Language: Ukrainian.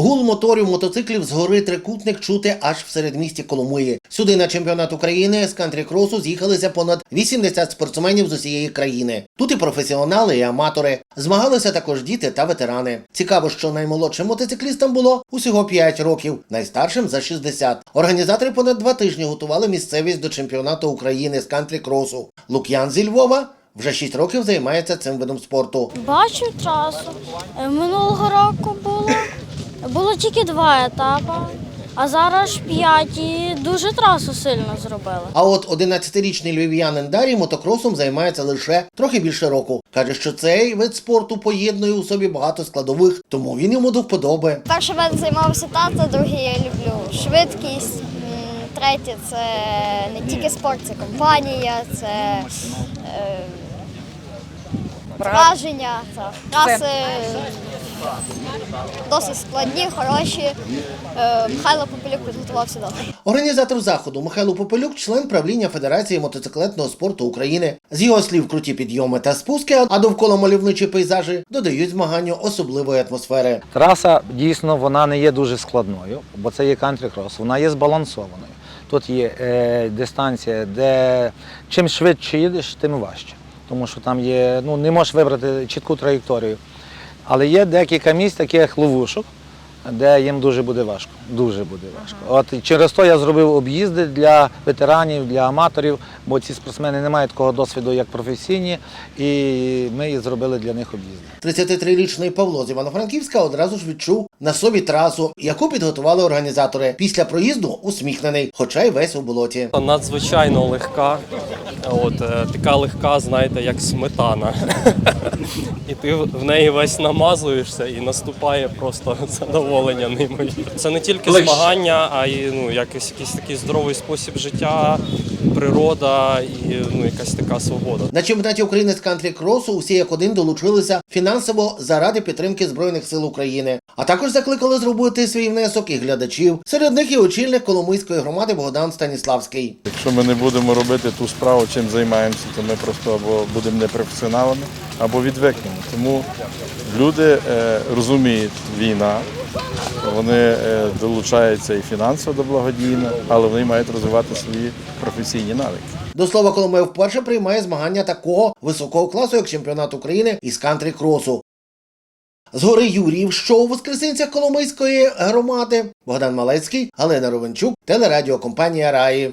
Гул моторів мотоциклів з гори трикутник чути аж в середмісті Коломиї. Сюди на чемпіонат України з кантрі-кросу з'їхалися понад 80 спортсменів з усієї країни. Тут і професіонали, і аматори. Змагалися також діти та ветерани. Цікаво, що наймолодшим мотоциклістам було усього 5 років, найстаршим за 60. Організатори понад два тижні готували місцевість до чемпіонату України з кантрі-кросу. Лук'ян зі Львова вже 6 років займається цим видом спорту. Бачу трасу. Е, Минулого року було, було тільки два етапи, а зараз п'ять і дуже трасу сильно зробили. А от 11-річний львів'янин Дарій мотокросом займається лише трохи більше року. Каже, що цей вид спорту поєднує у собі багато складових, тому він йому до вподоби. Перший мене займався тато, другий я люблю швидкість. Третє це не тільки спорт, це компанія, це е, враження. Та. Траси досить складні, хороші. Е, Михайло Попелюк підготувався добре. Організатор заходу Михайло Попелюк, член правління Федерації мотоциклетного спорту України. З його слів, круті підйоми та спуски, а довкола мальовничі пейзажі додають змаганню особливої атмосфери. Траса дійсно вона не є дуже складною, бо це є кантрі-крос, вона є збалансованою. Тут є е, дистанція, де чим швидше їдеш, тим важче. Тому що там є, ну не можеш вибрати чітку траєкторію. Але є декілька місць, таких ловушок, де їм дуже буде важко. Дуже буде важко. От через то я зробив об'їзди для ветеранів, для аматорів, бо ці спортсмени не мають такого досвіду, як професійні, і ми і зробили для них об'їзди. 33-річний Павло з Івано-Франківська одразу ж відчув на собі трасу, яку підготували організатори. Після проїзду усміхнений, хоча й весь у болоті. Надзвичайно легка. От е, така легка, знаєте, як сметана. І ти в неї весь намазуєшся і наступає просто задоволення ними. Це не тільки змагання, а й ну, якийсь, якийсь такий здоровий спосіб життя, природа і ну, якась така свобода. На чемпіонаті України з кантрі-кросу усі як один долучилися фінансово заради підтримки Збройних сил України, а також закликали зробити свій внесок і глядачів. Серед них і очільник Коломийської громади Богдан Станіславський. Якщо ми не будемо робити ту справу, чим займаємося, то ми просто або будемо непрофесіоналами, або відвикнемо. Тому люди е, розуміють війна, вони е, долучаються і фінансово до благодійно, але вони мають розвивати свої професійні навики. До слова, Коломия вперше приймає змагання такого високого класу, як чемпіонат України із кантри кросу. З гори Юріїв, що у Воскресенцях Коломийської громади, Богдан Малецький, Галина Ровенчук, телерадіокомпанія Раї.